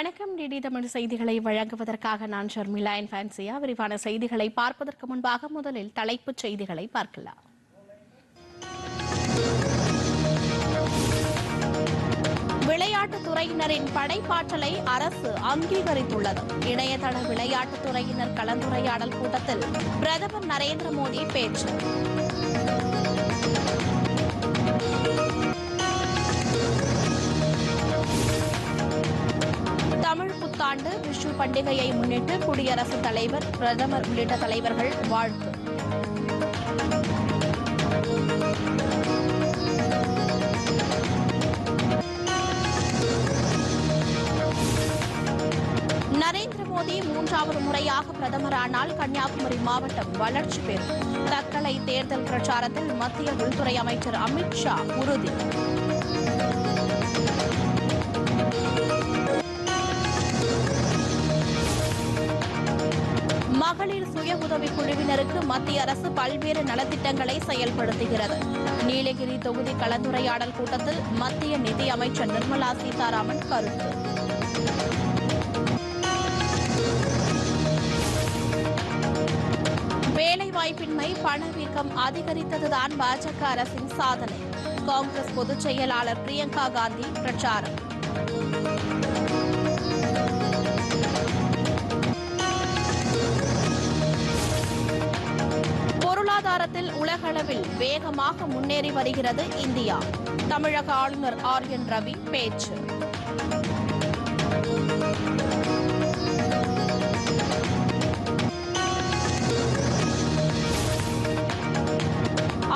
வணக்கம். டிடி தமிழ் செய்திகளை வழங்குவதற்காக நான் ஷர்மிளா. என் ஃபேன்சியா விரிவான செய்திகளை பார்ப்பதற்கு முன்பாக முதலில் தலைப்புச் செய்திகளை பார்க்கலாம். விளையாட்டுத் துறையினரின் படைப்பாற்றலை அரசு அங்கீகரித்துள்ளது. இணையதள விளையாட்டுத் துறையினர் கலந்துரையாடல் கூட்டத்தில் பிரதமர் நரேந்திர மோடி பேச்சு. தமிழ் புத்தாண்டு விஷு பண்டிகையை முன்னிட்டு குடியரசுத் தலைவர் பிரதமர் உள்ளிட்ட தலைவர்கள் வாழ்த்து. நரேந்திர மோடி மூன்றாவது முறையாக பிரதமரானால் கன்னியாகுமரி மாவட்டம் வளர்ச்சி பெறும். தக்கலை தேர்தல் பிரச்சாரத்தில் மத்திய உள்துறை அமைச்சர் அமித் ஷா உறுதி. சுய உதவிக் குழுவினருக்கு மத்திய அரசு பல்வேறு நலத்திட்டங்களை செயல்படுத்துகிறது. நீலகிரி தொகுதி கலந்துரையாடல் கூட்டத்தில் மத்திய நிதி அமைச்சர் நிர்மலா சீதாராமன் கருத்து. வேலைவாய்ப்பின்மை பணவீக்கம் அதிகரித்ததுதான் பாஜக அரசின் சாதனை. காங்கிரஸ் பொதுச் செயலாளர் பிரியங்கா காந்தி பிரச்சாரம். பொருளாதாரத்தில் உலகளவில் வேகமாக முன்னேறி வருகிறது இந்தியா. தமிழக ஆளுநர் ஆர் என் ரவி பேச்சு.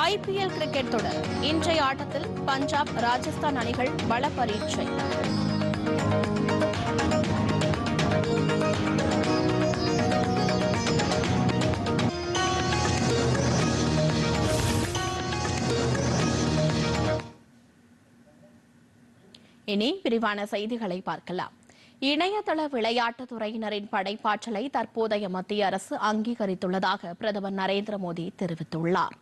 ஐபிஎல் கிரிக்கெட் தொடர். இன்றைய ஆட்டத்தில் பஞ்சாப் ராஜஸ்தான் அணிகள் பல பரீட்சை. இனி விரிவான செய்திகளை பார்க்கலாம். இணையதள விளையாட்டுத் துறையினரின் படைப்பாற்றலை தற்போதைய மத்திய அரசு அங்கீகரித்துள்ளதாக பிரதமர் நரேந்திர மோடி தெரிவித்துள்ளார்.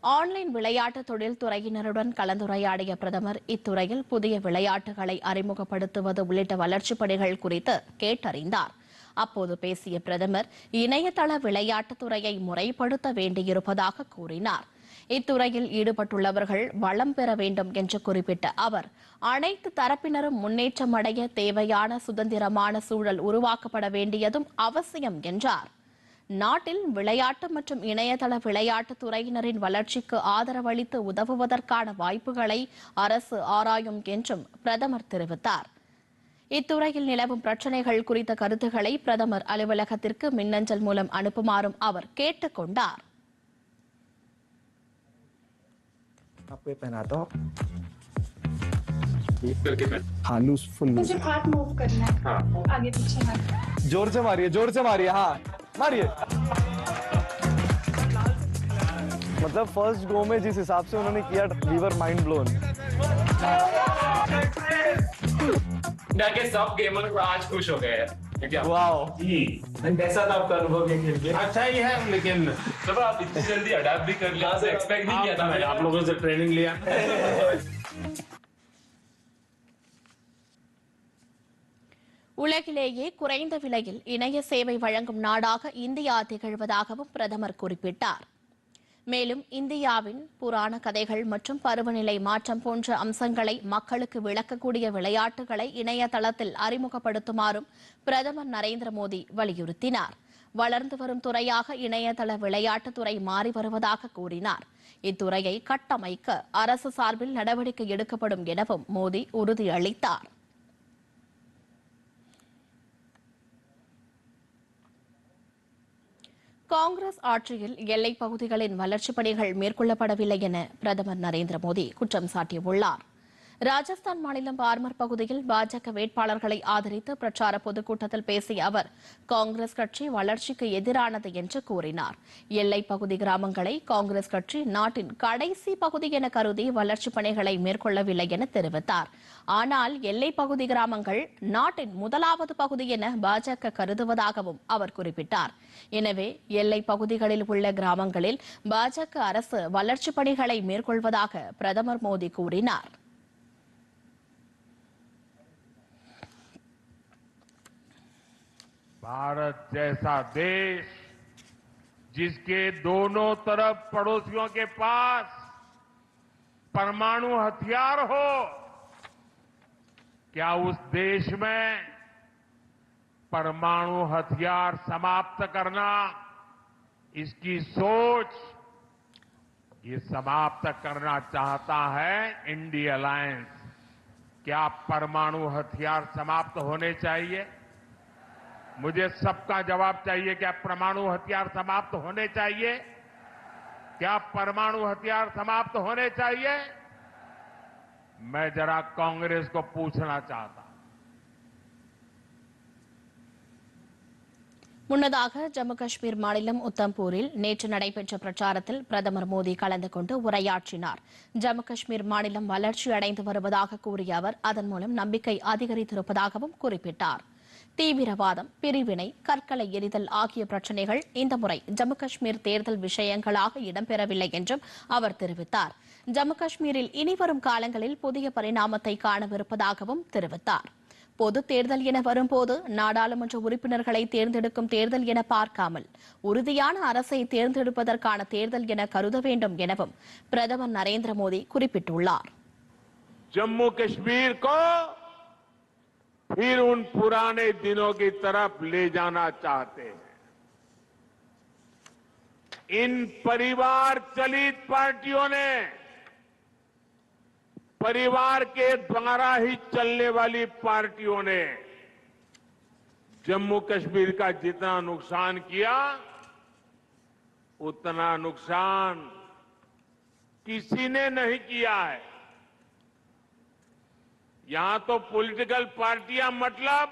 ஆன்லைன் விளையாட்டு தொழில்துறையினருடன் கலந்துரையாடிய பிரதமர் இத்துறையில் புதிய விளையாட்டுகளை அறிமுகப்படுத்துவது உள்ளிட்ட வளர்ச்சிப் பணிகள் குறித்து கேட்டறிந்தார். அப்போது பேசிய பிரதமர் இணையதள விளையாட்டுத் துறையை முறைப்படுத்த வேண்டியிருப்பதாக கூறினார். இத்துறையில் ஈடுபட்டுள்ளவர்கள் வளம் பெற வேண்டும் என்று குறிப்பிட்ட அவர் அனைத்து தரப்பினரும் முன்னேற்றமடைய தேவையான சுதந்திரமான சூழல் உருவாக்கப்பட வேண்டியதும் அவசியம் என்றார். நாட்டில் விளையாட்டு மற்றும் இணையதள விளையாட்டுத் துறையினரின் வளர்ச்சிக்கு ஆதரவளித்து உதவுவதற்கான வாய்ப்புகளை அரசு ஆராயும் என்றும் பிரதமர் தெரிவித்தார். இத்துறையில் நிலவும் பிரச்சினைகள் குறித்த கருத்துக்களை பிரதமர் அலுவலகத்திற்கு மின்னஞ்சல் மூலம் அனுப்புமாறும் அவர் கேட்டுக் கொண்டார். आपको ये पहनाता हूँ। करके मैं हाँ लूज फुल लूज मुझे हाथ मूव करना है। हाँ। आगे पीछे ज़ोर से मारिए ज़ोर से मारिए हाँ मारिए। मतलब फ़र्स्ट गो में जिस हिसाब से उन्होंने किया लीवर माइंड ब्लोन के सब गेमर आज खुश हो गए। हैं कैसा था आपका अनुभव ये खेल के अच्छा ही है लेकिन सब आप इतनी जल्दी अडाप्ट भी कर लिया एक्सपेक्ट नहीं किया था आप, मैंने आप लोगों से ट्रेनिंग लिया உலகிலேயே குறைந்த விலையில் இணைய சேவை வழங்கும் நாடாக இந்தியா திகழ்வதாகவும் பிரதமர் குறிப்பிட்டார் மேலும் இந்தியாவின் புராண கதைகள் மற்றும் பருவநிலை மாற்றம் போன்ற அம்சங்களை மக்களுக்கு விளக்கக்கூடிய விளையாட்டுகளை இணையதளத்தில் அறிமுகப்படுத்துமாறும் பிரதமர் நரேந்திர மோடி வலியுறுத்தினார். வளர்ந்து வரும் துறையாக இணையதள விளையாட்டுத்துறை மாறி வருவதாக கூறினார். இத்துறையை கட்டமைக்க அரசு சார்பில் நடவடிக்கை எடுக்கப்படும் எனவும் மோடி உறுதியளித்தார். காங்கிரஸ் ஆட்சியில் எல்லைப் பகுதிகளின் வளர்ச்சிப் பணிகள் மேற்கொள்ளப்படவில்லை என பிரதமர் நரேந்திர மோடி குற்றம் சாட்டியுள்ளார். ராஜஸ்தான் மாநிலம் பார்மர் பகுதியில் பாஜக வேட்பாளர்களை ஆதரித்து பிரச்சார பொதுக்கூட்டத்தில் பேசிய அவர் காங்கிரஸ் கட்சி வளர்ச்சிக்கு எதிரானது என்று கூறினார். எல்லைப்பகுதி கிராமங்களை காங்கிரஸ் கட்சி நாட்டின் கடைசி பகுதி என கருதி வளர்ச்சிப் பணிகளை மேற்கொள்ளவில்லை என தெரிவித்தார். ஆனால் எல்லைப்பகுதி கிராமங்கள் நாட்டின் முதலாவது பகுதி என பாஜக கருதுவதாகவும் அவர் குறிப்பிட்டார். எனவே எல்லைப் பகுதிகளில் உள்ள கிராமங்களில் பாஜக அரசு வளர்ச்சிப் பணிகளை மேற்கொள்வதாக பிரதமர் மோடி கூறினார். भारत जैसा देश जिसके दोनों तरफ़ पड़ोसियों के पास परमाणु हथियार हो, क्या उस देश में परमाणु हथियार समाप्त करना, इसकी सोच, ये समाप्त करना चाहता है इंडिया अलायंस। क्या परमाणु हथियार समाप्त होने चाहिए? मुझे सबका जवाब चाहिए क्या परमाणु हथियार समाप्त होने चाहिए क्या परमाणु हथियार समाप्त होने चाहिए मैं जरा कांग्रेस को पूछना चाहता हूं முன்னதாக ஜம்மு காஷ்மீர் மாநிலம் உத்தம்பூரில் நேற்று நடைபெற்ற பிரச்சாரத்தில் பிரதமர் மோடி கலந்து கொண்டு உரையாற்றினார் ஜம்மு காஷ்மீர் மாநிலம் வளர்ச்சி அடைந்து வருவதாக கூறிய அவர் அதன் மூலம் நம்பிக்கை அதிகரித்திருப்பதாகவும் குறிப்பிட்டார் தீவிரவாதம் பிரிவினை கற்களை எரிதல் ஆகிய பிரச்சினைகள் இந்த முறை ஜம்மு காஷ்மீர் தேர்தல் விஷயங்களாக இடம்பெறவில்லை என்றும் அவர் தெரிவித்தார். ஜம்மு காஷ்மீரில் இனிவரும் காலங்களில் புதிய பரிணாமத்தை காணவிருப்பதாகவும் தெரிவித்தார். பொது தேர்தல் என வரும்போது நாடாளுமன்ற உறுப்பினர்களை தேர்ந்தெடுக்கும் தேர்தல் என பார்க்காமல் உறுதியான அரசை தேர்ந்தெடுப்பதற்கான தேர்தல் என கருத வேண்டும் எனவும் பிரதமர் நரேந்திர மோடி குறிப்பிட்டுள்ளார். ஜம்மு காஷ்மீர் फिर उन पुराने दिनों की तरफ़ ले जाना चाहते हैं। इन परिवार चलित पार्टियों ने परिवार के द्वारा ही चलने वाली पार्टियों ने जम्मू कश्मीर का जितना नुकसान किया, उतना नुकसान किसी ने नहीं किया है। यहां तो पॉलिटिकल पार्टियां मतलब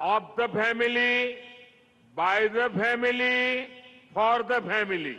of the family by the family for the family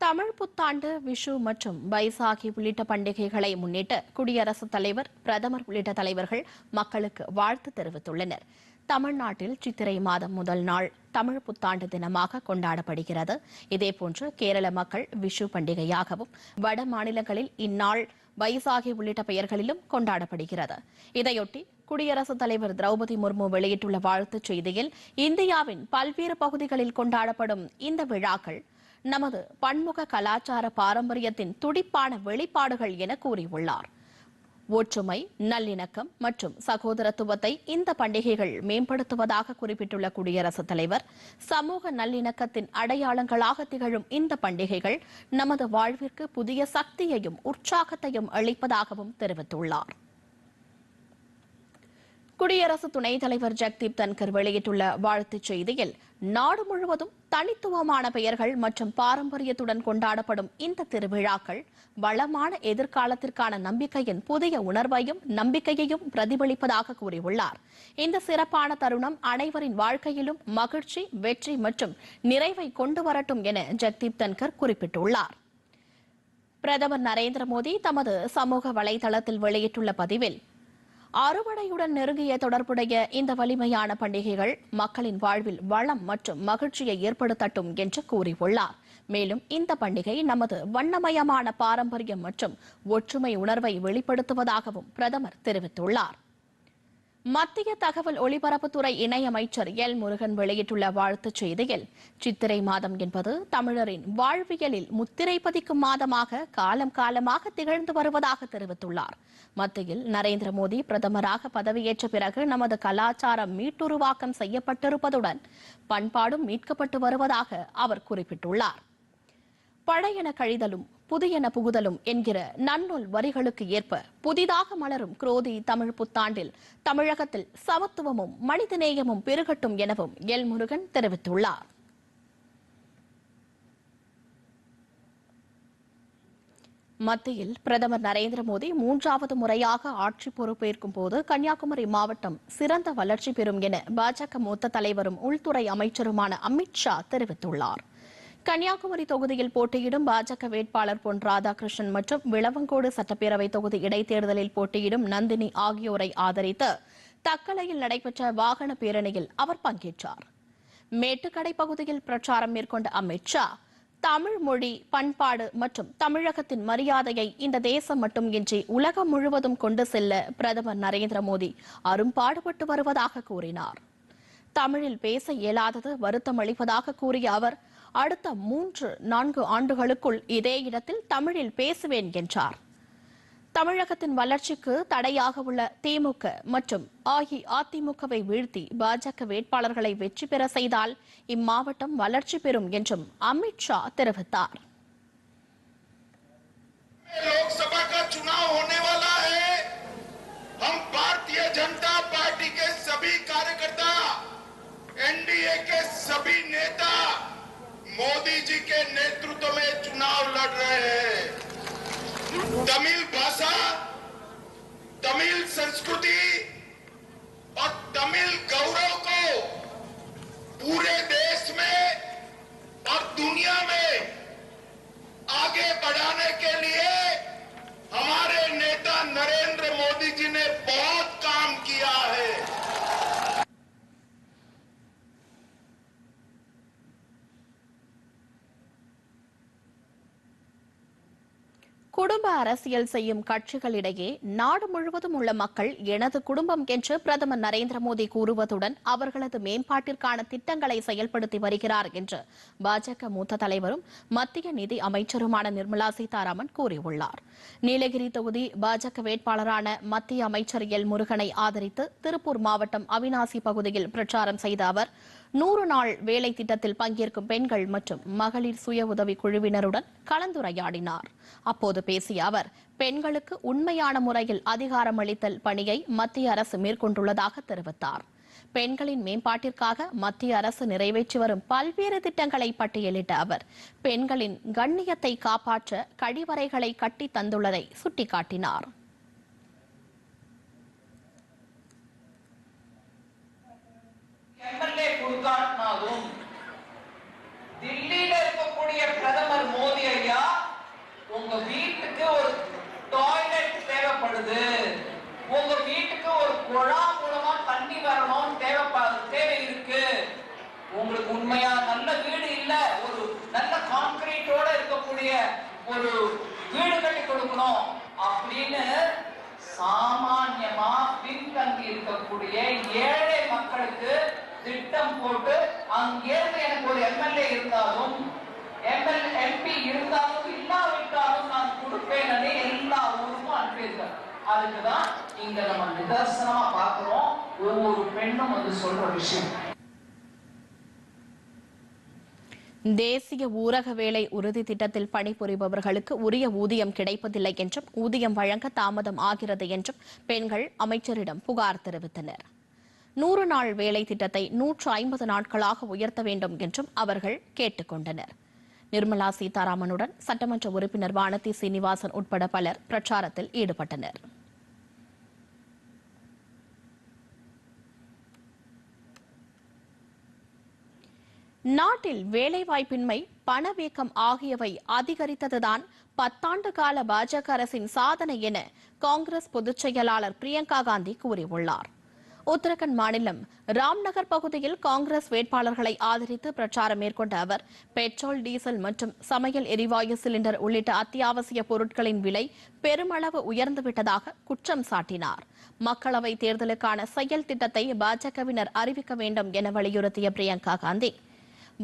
Tamil Puthandu Vishu மற்றும் பைசாகி உள்ளிட்ட பண்டிகைகளை முன்னிட்டு குடியரசுத் தலைவர் பிரதமர் உள்ளிட்ட தலைவர்கள் மக்களுக்கு வாழ்த்து தெரிவித்துள்ளனர் தமிழ்நாட்டில் சித்திரை மாதம் முதல் நாள் தமிழ் புத்தாண்டு தினமாக கொண்டாடப்படுகிறது. இதேபோன்று கேரள மக்கள் விஷு பண்டிகையாகவும் வட மாநிலங்களில் இந்நாள் வைசாகி உள்ளிட்ட பெயர்களிலும் கொண்டாடப்படுகிறது. இதையொட்டி குடியரசுத் தலைவர் திரௌபதி முர்மு வெளியிட்டுள்ள வாழ்த்துச் செய்தியில் இந்தியாவின் பல்வேறு பகுதிகளில் கொண்டாடப்படும் இந்த விழாக்கள் நமது பன்முக கலாச்சார பாரம்பரியத்தின் துடிப்பான வெளிப்பாடுகள் என கூறியுள்ளார். ஒற்றுமை நல்லிணக்கம் மற்றும் சகோதரத்துவத்தை இந்த பண்டிகைகள் மேம்படுத்துவதாக குறிப்பிட்டுள்ள குடியரசுத் தலைவர் சமூக நல்லிணக்கத்தின் அடையாளங்களாக திகழும் இந்த பண்டிகைகள் நமது வாழ்விற்கு புதிய சக்தியையும் உற்சாகத்தையும் அளிப்பதாகவும் தெரிவித்துள்ளார். குடியரசு துணைத் தலைவர் ஜெக்தீப் தன்கர் வெளியிட்டுள்ள வாழ்த்துச் செய்தியில் நாடு முழுவதும் தனித்துவமான பெயர்கள் மற்றும் பாரம்பரியத்துடன் கொண்டாடப்படும் இந்த திருவிழாக்கள் வளமான எதிர்காலத்திற்கான நம்பிக்கையின் புதிய உணர்வையும் நம்பிக்கையையும் பிரதிபலிப்பதாக கூறியுள்ளார். இந்த சிறப்பான தருணம் அனைவரின் வாழ்க்கையிலும் மகிழ்ச்சி வெற்றி மற்றும் நிறைவை கொண்டு வரட்டும் என ஜெக்தீப் தன்கர் குறிப்பிட்டுள்ளார். பிரதமர் நரேந்திர மோடி தமது சமூக வலைதளத்தில் வெளியிட்டுள்ள பதிவில் அறுவடையுடன் நெருங்கிய தொடர்புடைய இந்த வலிமையான பண்டிகைகள் மக்களின் வாழ்வில் வளம் மற்றும் மகிழ்ச்சியை ஏற்படுத்தட்டும் என்று கூறியுள்ளார். மேலும் இந்த பண்டிகை நமது வண்ணமயமான பாரம்பரியம் மற்றும் ஒற்றுமை உணர்வை வெளிப்படுத்துவதாகவும் பிரதமர் தெரிவித்துள்ளார். மத்திய தகவல் ஒலிபரப்புத்துறை இணையமைச்சர் எல் முருகன் வெளியிட்டுள்ள வாழ்த்துச் செய்தியில் சித்திரை மாதம் என்பது தமிழரின் வாழ்வியலில் முத்திரை பதிக்கும் மாதமாக காலம் காலமாக திகழ்ந்து வருவதாக தெரிவித்துள்ளார். மத்தியில் நரேந்திர மோடி பிரதமராக பதவியேற்ற பிறகு நமது கலாச்சாரம் மீட்டுருவாக்கம் செய்யப்பட்டிருப்பதுடன் பண்பாடும் மீட்கப்பட்டு வருவதாக அவர் குறிப்பிட்டுள்ளார். பழையன கழிதலும் புதியன புகுதலும் என்கிற நன்னூல் வரிகளுக்கு ஏற்ப புதிதாக மலரும் குரோதி தமிழ் புத்தாண்டில் தமிழகத்தில் சமத்துவமும் மனிதநேயமும் பெருகட்டும் எனவும் எல் முருகன் தெரிவித்துள்ளார். மத்தியில் பிரதமர் நரேந்திர மோடி மூன்றாவது முறையாக ஆட்சி பொறுப்பேற்கும் போது கன்னியாகுமரி மாவட்டம் சிறந்த வளர்ச்சி பெறும் என பாஜக மூத்த தலைவரும் உள்துறை அமைச்சருமான அமித் ஷா தெரிவித்துள்ளார். கன்னியாகுமரி தொகுதியில் போட்டியிடும் பாஜக வேட்பாளர் பொன் ராதாகிருஷ்ணன் மற்றும் விளவங்கோடு சட்டப்பேரவை தொகுதி இடைத்தேர்தலில் போட்டியிடும் நந்தினி ஆகியோரை ஆதரித்து தக்கலையில் நடைபெற்ற வாகன பேரணியில் அவர் பங்கேற்றார். மேட்டுக்கடை பகுதியில் பிரச்சாரம் மேற்கொண்ட அமித் ஷா தமிழ் மொழி பண்பாடு மற்றும் தமிழகத்தின் மரியாதையை இந்த தேசம் மட்டுமின்றி உலகம் முழுவதும் கொண்டு செல்ல பிரதமர் நரேந்திர மோடி அரும்பாடுபட்டு வருவதாக கூறினார். தமிழில் பேச இயலாதது வருத்தம் அளிப்பதாக கூறிய அவர் அடுத்த மூன்று நான்கு ஆண்டுகளுக்குள் இதே இடத்தில் தமிழில் பேசுவேன் என்றார் தமிழகத்தின் வளர்ச்சிக்கு தடையாக உள்ள திமுக மற்றும் அஇஅதிமுகவை வீழ்த்தி பாஜக வேட்பாளர்களை வெற்றி பெற செய்தால் இம்மாவட்டம் வளர்ச்சி பெறும் என்றும் அமித்ஷா தெரிவித்தார் लोकसभा का चुनाव होने वाला है हम भारतीय जनता पार्टी के सभी कार्यकर्ता एनडीए के सभी नेता मोदी जी के नेतृत्व में चुनाव लड़ रहे हैं। तमिल भाषा, तमिल संस्कृति और तमिल गौरव को पूरे देश में और दुनिया में आगे बढ़ाने के लिए हमारे नेता नरेंद्र குடும்ப அரசியல் செய்யும் கட்சிகளிடையே நாடு முழுவதும் உள்ள மக்கள் எனது குடும்பம் என்று பிரதமர் நரேந்திர மோடி கூறுவதுடன் அவர்களது மேம்பாட்டிற்கான திட்டங்களை செயல்படுத்தி வருகிறார் என்று பாஜக மூத்த தலைவரும் மத்திய நிதி அமைச்சருமான நிர்மலா சீதாராமன் கூறியுள்ளார். நீலகிரி தொகுதி பாஜக வேட்பாளரான மத்திய அமைச்சர் எல் முருகனை ஆதரித்து திருப்பூர் மாவட்டம் அவினாசி பகுதியில் பிரச்சாரம் செய்த அவர் நூறு நாள் வேலை திட்டத்தில் பங்கேற்கும் பெண்கள் மற்றும் மகளிர் சுய உதவி குழுவினருடன் கலந்துரையாடினார். அப்போது பேசிய அவர் பெண்களுக்கு உண்மையான முறையில் அதிகாரம் அளித்தல் பணியை மத்திய அரசு மேற்கொண்டுள்ளதாக தெரிவித்தார். பெண்களின் மேம்பாட்டிற்காக மத்திய அரசு நிறைவேற்றி வரும் பல்வேறு திட்டங்களை பட்டியலிட்ட அவர் பெண்களின் கண்ணியத்தை காப்பாற்ற கழிவறைகளை கட்டி தந்துள்ளதை சுட்டிக்காட்டினார். எம்எல்ஏ கொடுக்காட்டினாலும் தில்லியில இருக்கக்கூடிய பிரதமர் மோடி ஐயா உங்க வீட்டுக்கு ஒரு டாய்லெட் தேவைப்படுது. உங்க வீட்டுக்கு ஒரு குழா மூலமா தண்ணி வரணும் தேவைப்படு தேவை இருக்கு. உங்களுக்கு உண்மையா நல்ல வீடு இல்ல ஒரு நல்ல கான்கிரீட்டோட இருக்கக்கூடிய ஒரு வீடு கட்டி கொடுக்கணும் அப்படின்னு சாமான்யமா பின்தங்கி இருக்கக்கூடிய ஏழை போட்டு அங்கிருந்து எனக்கு ஒரு எம்எல்ஏ இருந்தாலும் எம்எல் எம்பி இருந்தாலும் இல்லாவிட்டாலும் நான் கொடுப்பேன் எல்லா ஊருக்கும் அனுப்பியிருக்கேன். அதுக்குதான் இங்க நம்ம நிதர்சனமா பார்க்கிறோம். ஒவ்வொரு பெண்ணும் வந்து சொல்ற விஷயம். தேசிய ஊரக வேலை உறுதி திட்டத்தில் பணிபுரிபவர்களுக்கு உரிய ஊதியம் கிடைப்பதில்லை என்றும் ஊதியம் வழங்க தாமதம் ஆகிறது என்றும் பெண்கள் அமைச்சரிடம் புகார் தெரிவித்தனர். நூறு நாள் வேலை திட்டத்தை நூற்று ஐம்பது நாட்களாக உயர்த்த வேண்டும் என்றும் அவர்கள் கேட்டுக் கொண்டனர் நிர்மலா சீதாராமனுடன் சட்டமன்ற உறுப்பினர் வானதி சீனிவாசன் உட்பட பலர் பிரச்சாரத்தில் ஈடுபட்டனர். நாட்டில் வேலைவாய்ப்பின்மை பணவீக்கம் ஆகியவை அதிகரித்ததுதான் பத்தாண்டு கால பாஜக அரசின் சாதனை என காங்கிரஸ் பொதுச் செயலாளர் பிரியங்கா காந்தி கூறியுள்ளார். உத்தரகண்ட் மாநிலம் ராம்நகர் பகுதியில் காங்கிரஸ் வேட்பாளர்களை ஆதரித்து பிரச்சாரம் மேற்கொண்ட அவர் பெட்ரோல் டீசல் மற்றும் சமையல் எரிவாயு சிலிண்டர் உள்ளிட்ட அத்தியாவசிய பொருட்களின் விலை பெருமளவு உயர்ந்துவிட்டதாக குற்றம் சாட்டினார். மக்களவை தேர்தலுக்கான செயல் திட்டத்தை பாஜகவினர் அறிவிக்க வேண்டும் என வலியுறுத்திய பிரியங்கா காந்தி.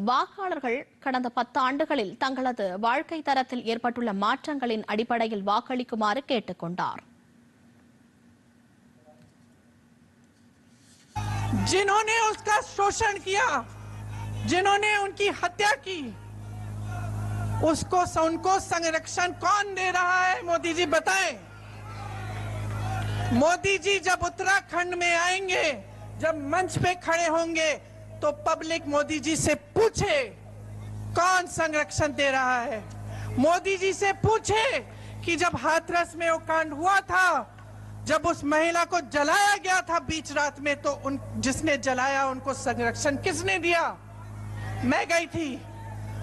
வாக்காளர்கள் கடந்த பத்து ஆண்டுகளில் தங்களது வாழ்க்கை தரத்தில் ஏற்பட்டுள்ள மாற்றங்களின் அடிப்படையில் வாக்களிக்குமாறு கேட்டுக் கொண்டாா் जिन्होंने उसका शोषण किया, जिन्होंने उनकी हत्या की, उसको उनको संरक्षण कौन दे रहा है, मोदी जी बताएँ। मोदी जी जब उत्तराखंड में आएँगे, जब मंच पे खड़े होंगे तो पब्लिक मोदी जी से पूछे, कौन संरक्षण दे रहा है? मोदी जी से पूछे कि जब हाथरस में वो कांड हुआ था जब उस महिला को जलाया गया था बीच रात में तो उन जिसने जलाया उनको संरक्षण किसने दिया मैं गई थी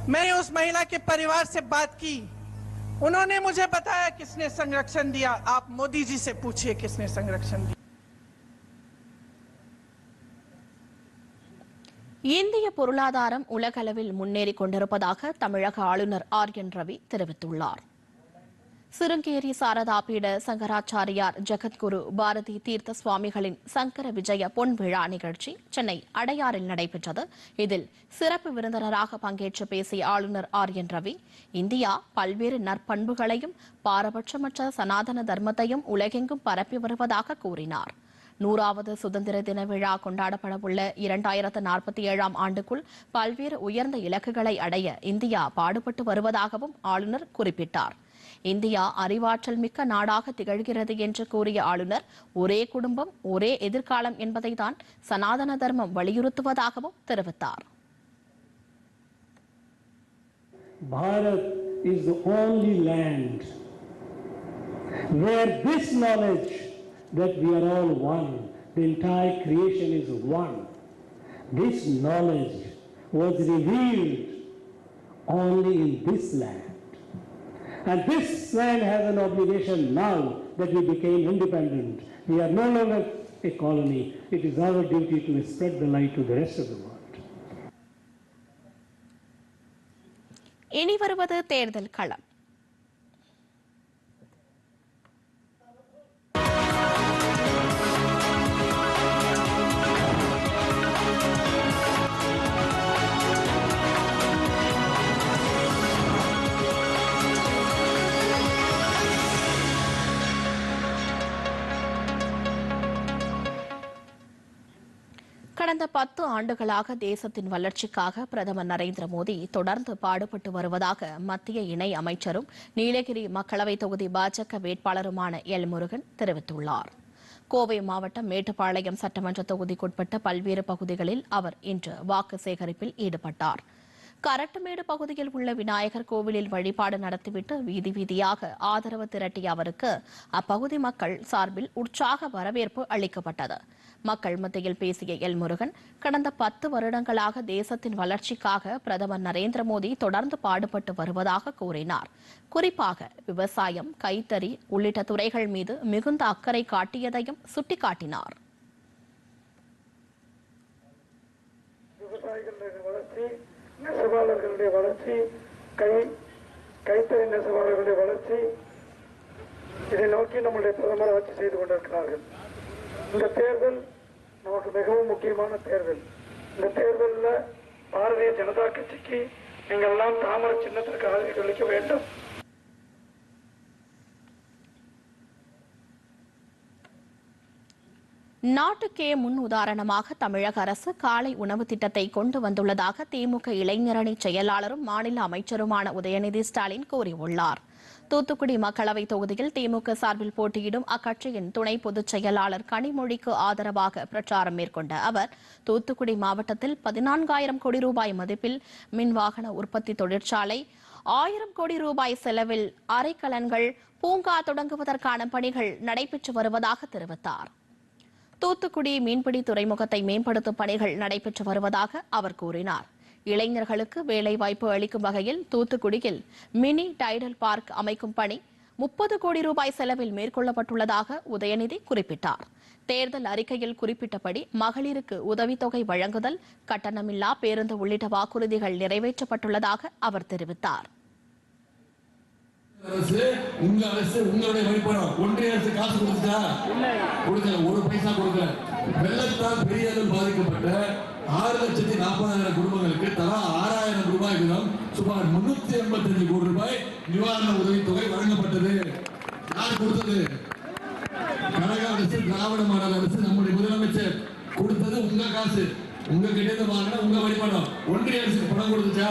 मैंने उस महिला के परिवार से बात की उन्होंने मुझे बताया किसने संरक्षण दिया आप मोदी जी से पूछिए किसने संरक्षण दिया இந்திய பொருளாதாரம் உலகளவில் முன்னேறி கொண்டிருப்பதாக தமிழக ஆளுநர் ஆர் என் ரவி தெரிவித்துள்ளார் சிருங்கேரி சாரதா பீட சங்கராச்சாரியார் ஜெகத்குரு பாரதி தீர்த்த சுவாமிகளின் சங்கர விஜய பொன் விழா நிகழ்ச்சி சென்னை அடையாறில் நடைபெற்றது. இதில் சிறப்பு விருந்தினராக பங்கேற்று பேசிய ஆளுநர் ஆர் என் ரவி இந்தியா பல்வேறு நற்பண்புகளையும் பாரபட்சமற்ற சனாதன தர்மத்தையும் உலகெங்கும் பரப்பி வருவதாக கூறினார். நூறாவது சுதந்திர தின விழா கொண்டாடப்படவுள்ள இரண்டாயிரத்து நாற்பத்தி ஏழாம் ஆண்டுக்குள் பல்வேறு உயர்ந்த இலக்குகளை அடைய இந்தியா பாடுபட்டு வருவதாகவும் ஆளுநர் குறிப்பிட்டார். இந்தியா அறிவாற்றல் மிக்க நாடாக திகழ்கிறது என்று கூறிய ஆளுநர் ஒரே குடும்பம் ஒரே எதிர்காலம் என்பதை தான் சனாதன தர்மம் வலியுறுத்துவதாகவும் தெரிவித்தார் Bharat is the only land where this knowledge that we are all one, the entire creation is one, this knowledge was revealed only in this land. And this land has an obligation now that we became independent. We are no longer a colony. It is our duty to spread the light to the rest of the world. இனி வருவது தேர்தல் களம் கடந்த பத்து ஆண்டுகளாக தேசத்தின் வளர்ச்சிக்காக பிரதமர் நரேந்திர மோடி தொடர்ந்து பாடுபட்டு வருவதாக மத்திய இணை அமைச்சரும் நீலகிரி மக்களவைத் தொகுதி பாஜக வேட்பாளருமான எல் முருகன் தெரிவித்துள்ளார். கோவை மாவட்டம் மேட்டுப்பாளையம் சட்டமன்ற தொகுதிக்குட்பட்ட பல்வேறு பகுதிகளில் அவர் இன்று வாக்கு சேகரிப்பில் ஈடுபட்டார். கரட்டுமேடு பகுதியில் உள்ள விநாயகர் கோவிலில் வழிபாடு நடத்திவிட்டு வீதி வீதியாக ஆதரவு திரட்டிய அவருக்கு அப்பகுதி மக்கள் சார்பில் உற்சாக வரவேற்பு அளிக்கப்பட்டது. மக்கள் மத்தியில் பேசிய எல் முருகன் கடந்த பத்து வருடங்களாக தேசத்தின் வளர்ச்சிக்காக பிரதமர் நரேந்திர மோடி தொடர்ந்து பாடுபட்டு வருவதாக கூறினார். குறிப்பாக விவசாயம் கைத்தறி உள்ளிட்ட துறைகள் மீது மிகுந்த அக்கறை காட்டியதையும் சுட்டிக்காட்டினார். நெசவாளர்களுடைய வளர்ச்சி கை கைத்தறி நெசவாளர்களுடைய வளர்ச்சி இதை நோக்கி நம்முடைய பிரதமர் ஆட்சி செய்து கொண்டிருக்கிறார்கள். இந்த தேர்தல் நமக்கு மிகவும் முக்கியமான தேர்தல். இந்த தேர்தலில் பாரதிய ஜனதா கட்சிக்கு நீங்கள் எல்லாம் தாமரை சின்னத்திற்கு ஆதரவு அளிக்க வேண்டும். நாட்டுக்கே முன் உதாரணமாக தமிழக அரசு காலை உணவு திட்டத்தை கொண்டு வந்துள்ளதாக திமுக இளைஞரணி செயலாளரும் மாநில அமைச்சருமான உதயநிதி ஸ்டாலின் கூறியுள்ளார். தூத்துக்குடி மக்களவை தொகுதியில் திமுக சார்பில் போட்டியிடும் அக்கட்சியின் துணை பொதுச் செயலாளர் கனிமொழிக்கு ஆதரவாக பிரச்சாரம் மேற்கொண்ட அவர் தூத்துக்குடி மாவட்டத்தில் பதினான்காயிரம் கோடி ரூபாய் மதிப்பில் மின் வாகன உற்பத்தி தொழிற்சாலை ஆயிரம் கோடி ரூபாய் செலவில் அரைக்கலன்கள் பூங்கா தொடங்குவதற்கான பணிகள் நடைபெற்று வருவதாக தெரிவித்தார். தூத்துக்குடி மீன்பிடி துறைமுகத்தை மேம்படுத்தும் பணிகள் நடைபெற்று வருவதாக அவர் கூறினார். இளைஞர்களுக்கு வேலைவாய்ப்பு அளிக்கும் வகையில் தூத்துக்குடியில் மினி டைடல் பார்க் அமைக்கும் பணி முப்பது கோடி ரூபாய் செலவில் மேற்கொள்ளப்பட்டுள்ளதாக உதயநிதி குறிப்பிட்டார். தேர்தல் அறிக்கையில் குறிப்பிட்டபடி மகளிருக்கு உதவித்தொகை வழங்குதல் கட்டணமில்லா பேருந்து உள்ளிட்ட வாக்குறுதிகள் நிறைவேற்றப்பட்டுள்ளதாக அவர் தெரிவித்தார். அரசு உங்க அரசு உங்களுடைய வழிபடம். ஒன்றிய அரசு காசு கொடுத்துட்டா கொடுக்கல. ஒரு பைசா கொடுக்கல. வெள்ளத்தால் பெரிய அளவில் பாதிக்கப்பட்ட ஆறு லட்சத்தி நாற்பதாயிரம் குடும்பங்களுக்கு தலா ஆறாயிரம் ரூபாய் வீதம் சுமார் முன்னூத்தி எண்பத்தஞ்சு கோடி ரூபாய் நிவாரண உதவித்தொகை வழங்கப்பட்டது. யார் கொடுத்தது? கழக அரசு திராவிட மாடல் அரசு நம்முடைய முதலமைச்சர் கொடுத்தது உங்க காசு. உங்க கிட்ட இருந்து வாங்கினா உங்க வழிபாடம். ஒன்றிய அரசுக்கு பணம் கொடுத்துச்சா?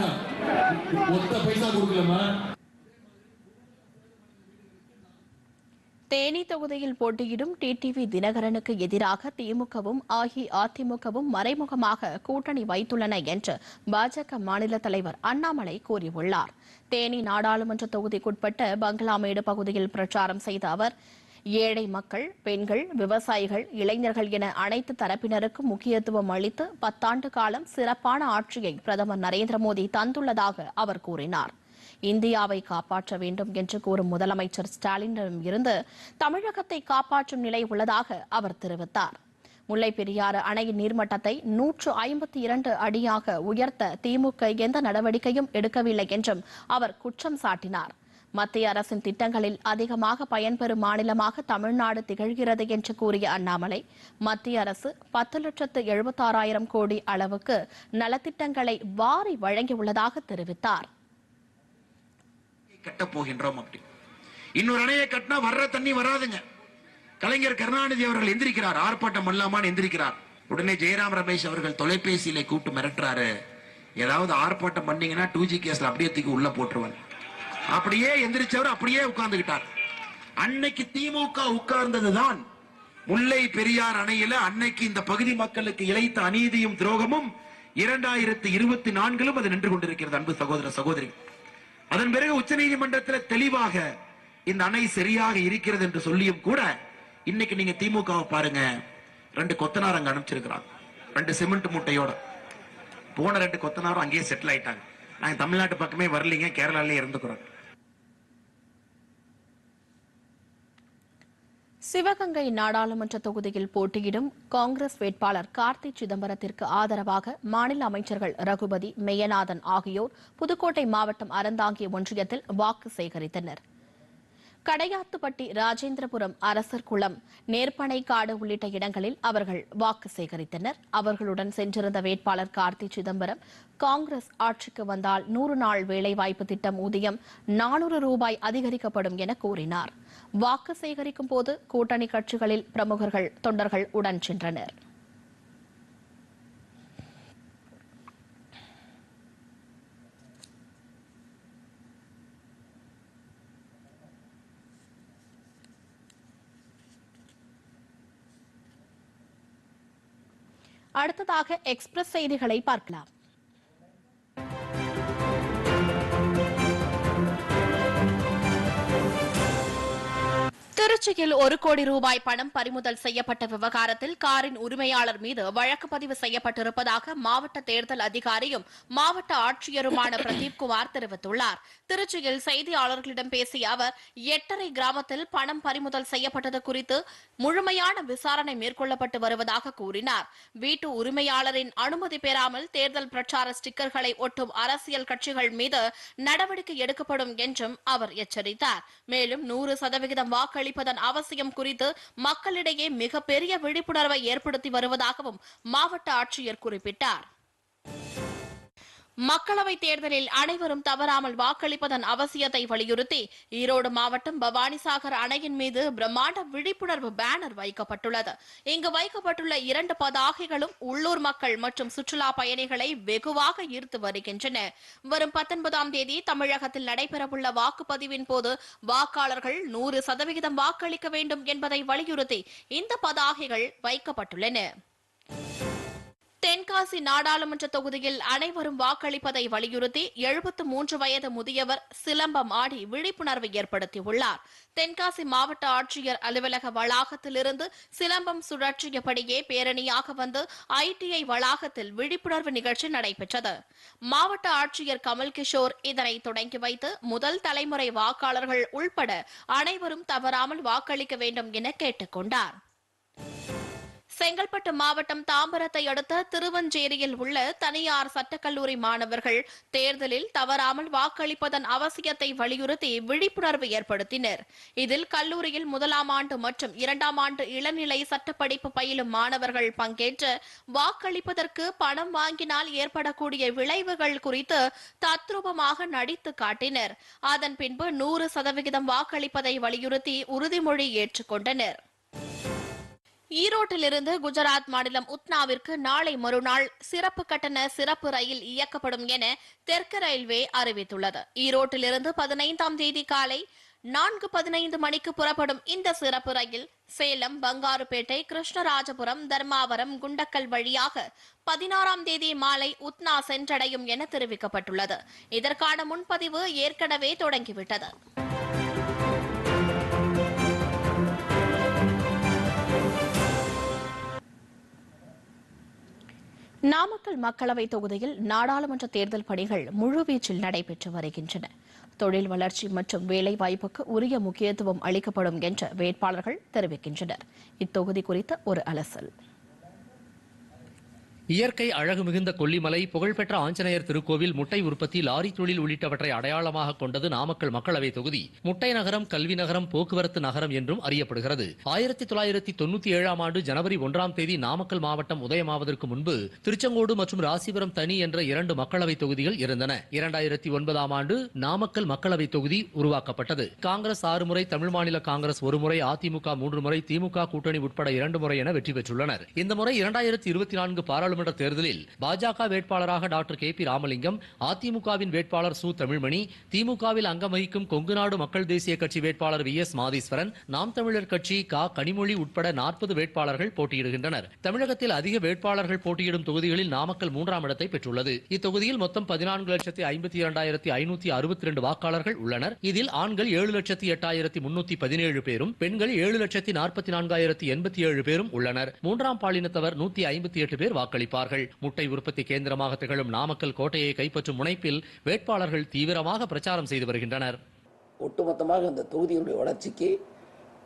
ஒத்த பைசா கொடுக்கலமா தேனி தொகுதியில் போட்டியிடும் டிடிவி தினகரனுக்கு எதிராக திமுகவும் அஇஅதிமுகவும் மறைமுகமாக கூட்டணி வைத்துள்ளன என்று பாஜக மாநில தலைவர் அண்ணாமலை கூறியுள்ளார். தேனி நாடாளுமன்ற தொகுதிக்குட்பட்ட பங்களாமேடு பகுதியில் பிரச்சாரம் செய்த அவர் ஏழை மக்கள் பெண்கள் விவசாயிகள் இளைஞர்கள் என அனைத்து தரப்பினருக்கும் முக்கியத்துவம் அளித்து பத்தாண்டு காலம் சிறப்பான ஆட்சியை பிரதமர் நரேந்திர மோடி தந்துள்ளதாக அவர் கூறினார். இந்தியாவை காப்பாற்ற வேண்டும் என்று கூறும் முதலமைச்சர் ஸ்டாலினிடம் இருந்து தமிழகத்தை காப்பாற்றும் நிலை உள்ளதாக அவர் தெரிவித்தார். முல்லை பெரியாறு அணையின் நீர்மட்டத்தை நூற்று ஐம்பத்தி இரண்டு அடியாக உயர்த்த திமுக எந்த நடவடிக்கையும் எடுக்கவில்லை என்றும் அவர் குற்றம் சாட்டினார். மத்திய அரசின் திட்டங்களில் அதிகமாக பயன்பெறும் மாநிலமாக தமிழ்நாடு திகழ்கிறது என்று கூறிய அண்ணாமலை மத்திய அரசு பத்து லட்சத்து எழுபத்தாறாயிரம் கோடி அளவுக்கு நலத்திட்டங்களை வாரி வழங்கியுள்ளதாக தெரிவித்தார். கட்ட போகின்றோம் அப்படி. இன்னொரு அணையை கட்டினா வர்ற தண்ணி வராதுங்க. கலைஞர் கருணாநிதி அவர்கள் எந்திரிக்கிறார். ஆர்ப்பாட்டம் பண்ணலாமான்னு எந்திரிக்கிறார். உடனே ஜெயராம் ரமேஷ் அவர்கள் தொலைபேசியில கூப்பிட்டு மிரட்டுறாரு. ஏதாவது ஆர்ப்பாட்டம் பண்ணீங்கன்னா டூ ஜி கேஸ்ல அப்படியே தூக்கி உள்ள போட்டுருவாங்க அப்படியே எந்திரிச்சவர் அப்படியே உட்கார்ந்துகிட்டார். அன்னைக்கு திமுக உட்கார்ந்ததுதான் முல்லை பெரியார் அணையில அன்னைக்கு இந்த பகுதி மக்களுக்கு இழைத்த அநீதியும் துரோகமும் இரண்டாயிரத்தி இருபத்தி நான்கிலும் அது நின்று கொண்டிருக்கிறது அன்பு சகோதர சகோதரி. அதன் பிறகு உச்சநீதிமன்றத்தில் தெளிவாக இந்த அணை சரியாக இருக்கிறது என்று சொல்லியும் கூட இன்னைக்கு நீங்க திமுகவை பாருங்க. ரெண்டு கொத்தனார் அங்க அனுப்பிச்சிருக்கிறாங்க. ரெண்டு சிமெண்ட் மூட்டையோட. போன ரெண்டு கொத்தனாரும் அங்கேயே செட்டில் ஆயிட்டாங்க. நாங்க தமிழ்நாட்டு பக்கமே வரலீங்க கேரளாலே இருந்துக்கிறோம். சிவகங்கை நாடாளுமன்ற தொகுதியில் போட்டியிடும் காங்கிரஸ் வேட்பாளர் கார்த்தி சிதம்பரத்திற்கு ஆதரவாக மாநில அமைச்சர்கள் ரகுபதி மெய்யநாதன் ஆகியோர் புதுக்கோட்டை மாவட்டம் அறந்தாங்கி ஒன்றியத்தில் வாக்கு சேகரித்தனர். கடையாத்துப்பட்டி ராஜேந்திரபுரம் அரசர் குளம் நேர்பனைக்காடு உள்ளிட்ட இடங்களில் அவர்கள் வாக்கு சேகரித்தனர். அவர்களுடன் சென்றிருந்த வேட்பாளர் கார்த்தி சிதம்பரம் காங்கிரஸ் ஆட்சிக்கு வந்தால் நூறு நாள் வேலைவாய்ப்பு திட்டம் ஊதியம் நானூறு ரூபாய் அதிகரிக்கப்படும் என கூறினார். வாக்கு சேகரிக்கும் போது கூட்டணி கட்சிகளில் பிரமுகர்கள் தொண்டர்கள் உடன் சென்றனர். அடுத்ததாக எக்ஸ்பிரஸ் செய்திகளை பார்க்கலாம். திருச்சியில் ஒரு கோடி ரூபாய் பணம் பறிமுதல் செய்யப்பட்ட விவகாரத்தில் காரின் உரிமையாளர் மீது வழக்கு பதிவு செய்யப்பட்டிருப்பதாக மாவட்ட தேர்தல் அதிகாரியும் மாவட்ட ஆட்சியருமான பிரதீப் குமார் தெரிவித்துள்ளார். திருச்சியில் செய்தியாளர்களிடம் பேசிய அவர் எட்டரை கிராமத்தில் பணம் பறிமுதல் செய்யப்பட்டது குறித்து முழுமையான விசாரணை மேற்கொள்ளப்பட்டு வருவதாக கூறினார். வீட்டு உரிமையாளரின் அனுமதி பெறாமல் தேர்தல் பிரச்சார ஸ்டிக்கர்களை ஒட்டும் அரசியல் கட்சிகள் மீது நடவடிக்கை எடுக்கப்படும் என்றும் அவர் எச்சரித்தார். மேலும் நூறு சதவிகிதம் வாக்களிப்பு வாக்களிப்பதன் அவசியம் குறித்து மக்களிடையே மிகப்பெரிய விழிப்புணர்வை ஏற்படுத்தி வருவதாகவும் மாவட்ட ஆட்சியர் குறிப்பிட்டார். மக்களவைத் தேர்தலில் அனைவரும் தவறாமல் வாக்களிப்பதன் அவசியத்தை வலியுறுத்தி ஈரோடு மாவட்டம் பவானிசாகர் அணையின் மீது பிரம்மாண்ட விழிப்புணர்வு பேனர் வைக்கப்பட்டுள்ளது. இங்கு வைக்கப்பட்டுள்ள இரண்டு பதாகைகளும் உள்ளூர் மக்கள் மற்றும் சுற்றுலா பயணிகளை வெகுவாக ஈர்த்து வருகின்றன. வரும் பத்தொன்பதாம் தேதி தமிழகத்தில் நடைபெறவுள்ள வாக்குப்பதிவின் போது வாக்காளர்கள் நூறு சதவிகிதம் வாக்களிக்க வேண்டும் என்பதை வலியுறுத்தி இந்த பதாகைகள் வைக்கப்பட்டுள்ளன. தென்காசி நாடாளுமன்ற தொகுதியில் அனைவரும் வாக்களிப்பதை வலியுறுத்தி எழுபத்து மூன்று வயது முதியவர் சிலம்பம் ஆடி விழிப்புணர்வை ஏற்படுத்தியுள்ளார். தென்காசி மாவட்ட ஆட்சியர் அலுவலக வளாகத்திலிருந்து சிலம்பம் சுழற்றியபடியே பேரணியாக வந்து ஐடிஐ வளாகத்தில் விழிப்புணர்வு நிகழ்ச்சி நடைபெற்றது. மாவட்ட ஆட்சியர் கமல் கிஷோர் இதனை தொடங்கி வைத்து முதல் தலைமுறை வாக்காளர்கள் உள்பட அனைவரும் தவறாமல் வாக்களிக்க வேண்டும் என கேட்டுக் கொண்டாா் செங்கல்பட்டு மாவட்டம் தாம்பரத்தை அடுத்த திருவஞ்சேரியில் உள்ள தனியார் சட்டக்கல்லூரி மாணவர்கள் தேர்தலில் தவறாமல் வாக்களிப்பதன் அவசியத்தை வலியுறுத்தி விழிப்புணர்வு ஏற்படுத்தினர். இதில் கல்லூரியில் முதலாம் ஆண்டு மற்றும் இரண்டாம் ஆண்டு இளநிலை சட்டப்படிப்பு பயிலும் மாணவர்கள் பங்கேற்று வாக்களிப்பதற்கு பணம் வாங்கினால் ஏற்படக்கூடிய விளைவுகள் குறித்து தத்ரூபமாக நடித்து காட்டினர். அதன் பின்பு நூறு சதவிகிதம் வாக்களிப்பதை வலியுறுத்தி உறுதிமொழி ஏற்றுக்கொண்டனர். ஈரோட்டிலிருந்து குஜராத் மாநிலம் உத்னாவிற்கு நாளை மறுநாள் சிறப்பு கட்டண சிறப்பு ரயில் இயக்கப்படும் என தெற்கு ரயில்வே அறிவித்துள்ளது. ஈரோட்டிலிருந்து பதினைந்தாம் தேதி காலை நான்கு பதினைந்து மணிக்கு புறப்படும் இந்த சிறப்பு ரயில் சேலம் பங்காருப்பேட்டை கிருஷ்ணராஜபுரம் தர்மாவரம் குண்டக்கல் வழியாக பதினாறாம் தேதி மாலை உத்னா சென்றடையும் என தெரிவிக்கப்பட்டுள்ளது. இதற்கான முன்பதிவு ஏற்கனவே தொடங்கிவிட்டது. நாமக்கல் மக்களவை தொகுதியில் நாடாளுமன்ற தேர்தல் பணிகள் முழுவீச்சில் நடைபெற்று வருகின்றன. தொழில் வளர்ச்சி மற்றும் வேலைவாய்ப்புக்கு உரிய முக்கியத்துவம் அளிக்கப்படும் என்று வேட்பாளர்கள் தெரிவிக்கின்றனர். இத்தொகுதி குறித்த ஒரு அலசல். இயற்கை அழகு மிகுந்த கொல்லிமலை புகழ்பெற்ற ஆஞ்சநேயர் திருக்கோவில் முட்டை உற்பத்தி லாரி தொழில் உள்ளிட்டவற்றை அடையாளமாக கொண்டது நாமக்கல் மக்களவை தொகுதி. முட்டை நகரம் கல்வி நகரம் போக்குவரத்து நகரம் என்றும் அறியப்படுகிறது. ஆயிரத்தி தொள்ளாயிரத்தி தொண்ணூத்தி ஏழாம் ஆண்டு ஜனவரி ஒன்றாம் தேதி நாமக்கல் மாவட்டம் உதயமாவதற்கு முன்பு திருச்செங்கோடு மற்றும் ராசிபுரம் தனி என்ற இரண்டு மக்களவை தொகுதிகள் இருந்தன. இரண்டாயிரத்தி ஒன்பதாம் ஆண்டு நாமக்கல் மக்களவை தொகுதி உருவாக்கப்பட்டது. காங்கிரஸ் ஆறு முறை தமிழ் மாநில காங்கிரஸ் ஒரு முறை அதிமுக மூன்று முறை திமுக கூட்டணி உட்பட இரண்டு முறை என வெற்றி பெற்றுள்ளனர். இந்த முறை இரண்டாயிரத்தி இருபத்தி நான்கு பாராளுமன்ற தேர்தலில் பாஜக வேட்பாளராக டாக்டர் கே பி ராமலிங்கம் அதிமுகவின் வேட்பாளர் சு தமிழ்மணி திமுகவில் அங்கம் வகிக்கும் கொங்குநாடு மக்கள் தேசிய கட்சி வேட்பாளர் வி எஸ் மாதீஸ்வரன் நாம் தமிழர் கட்சி கா கனிமொழி உட்பட நாற்பது வேட்பாளர்கள் போட்டியிடுகின்றனர். தமிழகத்தில் அதிக வேட்பாளர்கள் போட்டியிடும் தொகுதிகளில் நாமக்கல் மூன்றாம் இடத்தை பெற்றுள்ளது. இத்தொகுதியில் மொத்தம் பதினான்கு லட்சத்தி ஐம்பத்தி இரண்டாயிரத்தி ஐநூத்தி அறுபத்தி இரண்டு வாக்காளர்கள் உள்ளனர். இதில் ஆண்கள் ஏழு லட்சத்தி எட்டாயிரத்தி முன்னூத்தி பதினேழு பேரும் பெண்கள் ஏழு லட்சத்தி நாற்பத்தி நான்காயிரத்தி எண்பத்தி ஏழு பேரும் உள்ளனர். மூன்றாம் பாலினத்தவர் நூத்தி ஐம்பத்தி எட்டு பேர் வாக்களிப்பார்கள் முட்டை உற்பத்தி கேந்திரமாக திகழும் நாமக்கல் கோட்டையை கைப்பற்றும் முனைப்பில் வேட்பாளர்கள் தீவிரமாக பிரச்சாரம் செய்து வருகின்றனர். ஒட்டுமொத்தமாக இந்த தொகுதியினுடைய வளர்ச்சிக்கு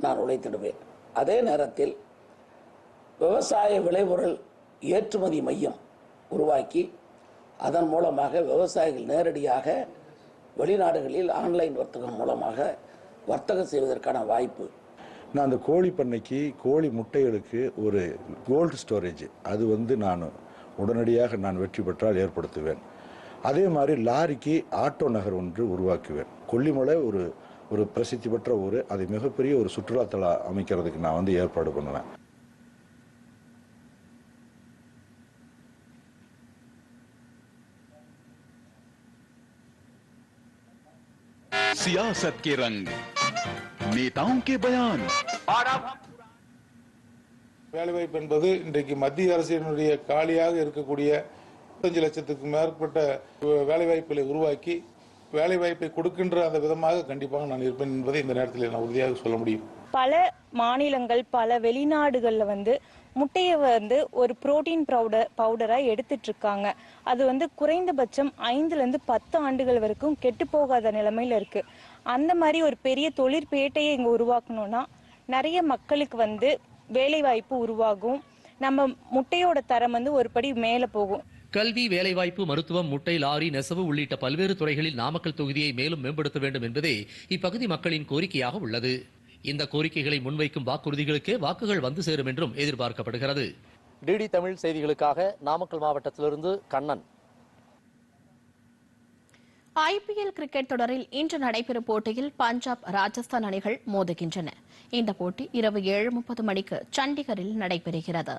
நான் உழைத்திடுவேன். அதே நேரத்தில் விவசாய விளைபொருள் ஏற்றுமதி மையம் உருவாக்கி அதன் மூலமாக விவசாயிகள் நேரடியாக வெளிநாடுகளில் ஆன்லைன் வர்த்தகம் மூலமாக வர்த்தகம் செய்வதற்கான வாய்ப்பு நான் அந்த கோழி பண்ணைக்கு கோழி முட்டைகளுக்கு ஒரு கோல்டு ஸ்டோரேஜ் அது வந்து நான் உடனடியாக நான் வெற்றி பெற்றால் ஏற்படுத்துவேன் அதே மாதிரி லாரிக்கு ஆட்டோ நகர் ஒன்று உருவாக்குவேன் கொல்லிமலை ஒரு ஒரு பிரசித்தி பெற்ற ஊர் அது மிகப்பெரிய ஒரு சுற்றுலாத்தலம் அமைக்கிறதுக்கு நான் வந்து ஏற்பாடு பண்ணுவேன் सियासत के रंग नेताओं के बयान வேலைவாய்ப்பு என்பது இன்றைக்கு மத்திய அரசினுடைய காலியாக இருக்கக்கூடிய அஞ்சு லட்சத்துக்கு மேற்பட்ட வேலைவாய்ப்புகளை உருவாக்கி வேலைவாய்ப்பை கொடுக்கின்ற அந்த விதமாக கண்டிப்பாக நான் இருப்பேன் என்பதை இந்த நேரத்தில் நான் உறுதியாக சொல்ல முடியும் பல மாநிலங்கள் பல வெளிநாடுகளில் வந்து முட்டையை வந்து ஒரு புரோட்டீன் பவுடர் பவுடராக எடுத்துட்டு இருக்காங்க அது வந்து குறைந்தபட்சம் ஐந்துலேருந்து பத்து ஆண்டுகள் வரைக்கும் கெட்டு போகாத நிலைமையில இருக்கு அந்த மாதிரி ஒரு பெரிய தொழிற்பேட்டையை இங்கே உருவாக்கணும்னா நிறைய மக்களுக்கு வந்து வேலை வாய்ப்பு உருவாகும். நம்ம முட்டையோட தரம் வந்து ஒரு படி மேலே போகும். கல்வி வேலைவாய்ப்பு மருத்துவம் முட்டை லாரி நெசவு உள்ளிட்ட பல்வேறு துறைகளில் நாமக்கல் தொகுதியை மேலும் மேம்படுத்த வேண்டும் என்பதே இப்பகுதி மக்களின் கோரிக்கையாக உள்ளது. இந்த கோரிக்கைகளை முன்வைக்கும் வாக்குறுதிகளுக்கே வாக்குகள் வந்து சேரும் என்றும் எதிர்பார்க்கப்படுகிறது. டிடி தமிழ் செய்திகளுக்காக நாமக்கல் மாவட்டத்திலிருந்து கண்ணன். ஐபிஎல் கிரிக்கெட் தொடரில் இன்று நடைபெறும் போட்டியில் பஞ்சாப் ராஜஸ்தான் அணிகள் மோதுகின்றன. இந்த போட்டி இரவு ஏழு முப்பது மணிக்கு சண்டிகரில் நடைபெறுகிறது.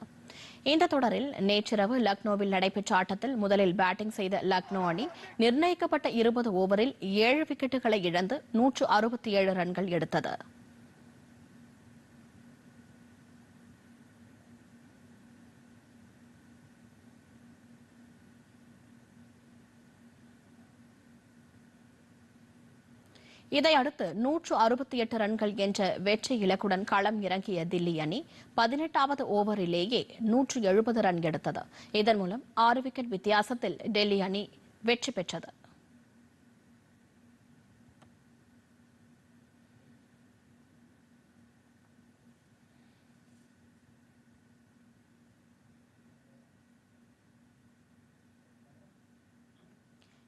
இந்த தொடரில் நேற்றிரவு லக்னோவில் நடைபெற்ற ஆட்டத்தில் முதலில் பேட்டிங் செய்த லக்னோ அணி நிர்ணயிக்கப்பட்ட இருபது ஓவரில் ஏழு விக்கெட்டுகளை இழந்து நூற்று அறுபத்தி ஏழு ரன்கள் எடுத்தது. இதையடுத்து நூற்று அறுபத்தி எட்டு ரன்கள் என்ற வெற்றி இலக்குடன் களம் இறங்கிய தில்லி அணி பதினெட்டாவது ஓவரிலேயே நூற்று எழுபது ரன் எடுத்தது. இதன் மூலம் ஆறு விக்கெட் வித்தியாசத்தில் டெல்லி அணி வெற்றி பெற்றது.